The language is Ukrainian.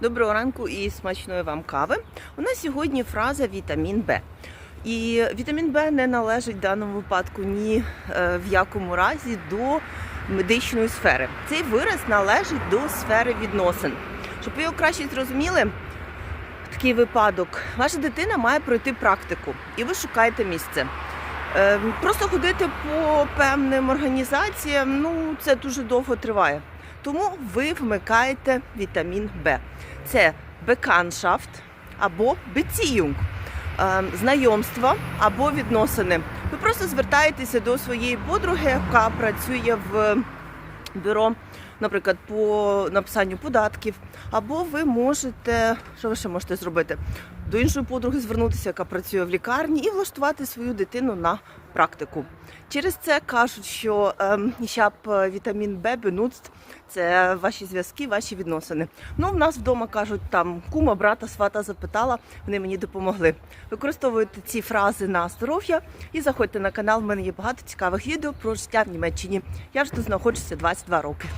Доброго ранку і смачної вам кави. У нас сьогодні фраза вітамін Б. І вітамін Б не належить в даному випадку ні е, в якому разі до медичної сфери. Цей вираз належить до сфери відносин. Щоб ви його краще зрозуміли, такий випадок. Ваша дитина має пройти практику, і ви шукаєте місце. Е, Просто ходити по певним організаціям, ну це дуже довго триває. Тому ви вмикаєте вітамін Б. Це беканшафт або беціюнг, е, знайомства або відносини. Ви просто звертаєтеся до своєї подруги, яка працює в бюро, наприклад, по написанню податків, або ви можете, що ви ще можете зробити? До іншої подруги звернутися, яка працює в лікарні, і влаштувати свою дитину на практику. Через це кажуть, що ем, е, вітамін Б бенуцт це ваші зв'язки, ваші відносини. Ну, в нас вдома кажуть, там кума, брата, свата запитала, вони мені допомогли. Використовуйте ці фрази на здоров'я і заходьте на канал. У мене є багато цікавих відео про життя в Німеччині. Я вже тут знаходжуся 22 роки.